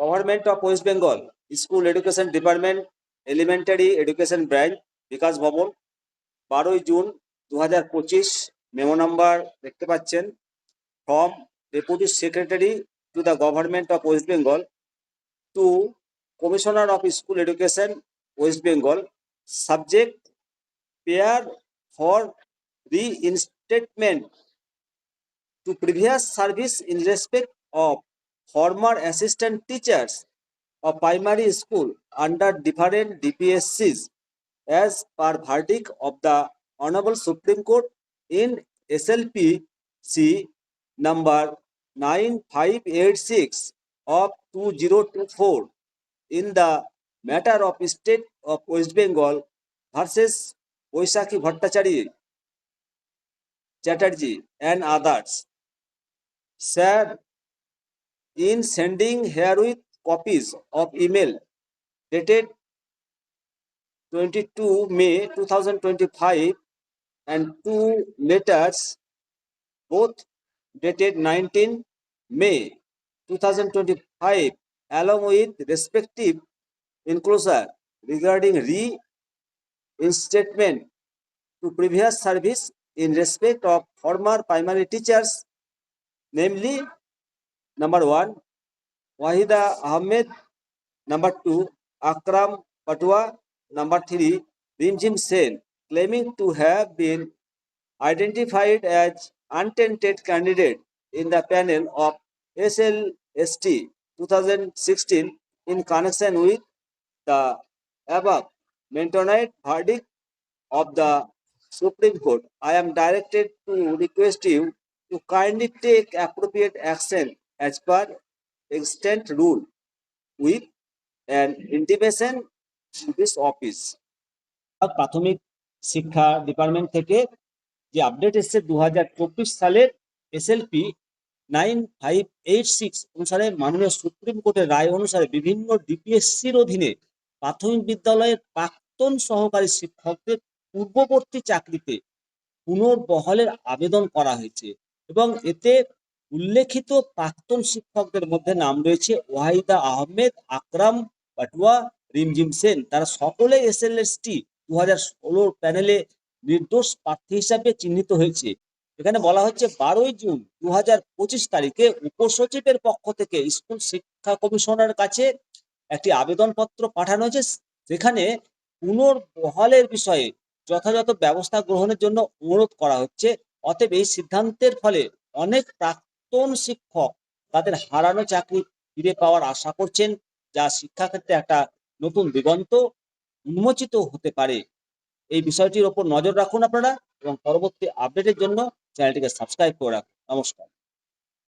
Government of West Bengal school education department elementary education branch Bikash Bhavan বারোই June দু হাজার পঁচিশ memo number দেখতে পাচ্ছেন from deputy secretary to the government of West Bengal to commissioner of school education West Bengal subject prayer for reinstatement to previous service in respect of former assistant teachers of primary school under different DPSCs as per verdict of the Honorable Supreme Court in SLP C number 9586 of 2024 in the matter of state of West Bengal versus Oisaki Bhattacharya Chatterjee and others. Sir, in sending herewith copies of email dated 22 May 2025 and two letters both dated 19 May 2025 along with respective enclosure regarding reinstatement to previous service in respect of former primary teachers, namely number one, Wahida Ahmed, number two, Akram Patwa, number three, Rimjim Sen, claiming to have been identified as untainted candidate in the panel of SLST 2016 in connection with the above. Mentioned verdict of the Supreme Court, I am directed to request you to kindly take appropriate action as per extant rule with an intimation to this office. প্রাথমিক শিক্ষা department থেকে যে update এসেছে দু সালের SLP nine five eight six অনুসারে মাননীয় supreme কোর্টের রায় অনুসারে বিভিন্ন ডিপিএসসির অধীনে প্রাথমিক বিদ্যালয়ের প্রাক্তন সহকারী শিক্ষকদের পূর্ববর্তী চাকরিতে পুনর্বহালের আবেদন করা হয়েছে এবং এতে উল্লেখিত প্রাক্তন শিক্ষকদের মধ্যে নাম রয়েছে ওয়াহিদা আহমেদ, আকরাম পাটুয়া রিমজিম সেন। তারা সকলে এসএলএসটি দু হাজার ষোলোর প্যানেলে নির্দোষ প্রার্থী হিসাবে চিহ্নিত হয়েছে। এখানে বলা হচ্ছে বারোই জুন দু হাজার পঁচিশ তারিখে উপসচিবের পক্ষ থেকে স্কুল শিক্ষা কমিশনার কাছে একটি আবেদনপত্র পাঠানো হয়েছে সেখানে পুনর্বহালের বিষয়ে যথাযথ ব্যবস্থা গ্রহণের জন্য অনুরোধ করা হচ্ছে। অতএব এই সিদ্ধান্তের ফলে অনেক প্রাক্তন শিক্ষক তাদের হারানো চাকরি ফিরে পাওয়ার আশা করছেন, যা শিক্ষাক্ষেত্রে একটা নতুন দিগন্ত উন্মোচিত হতে পারে। এই বিষয়টির ওপর নজর রাখুন আপনারা এবং পরবর্তী আপডেটের জন্য চ্যানেলটিকে সাবস্ক্রাইব করে রাখুন। নমস্কার।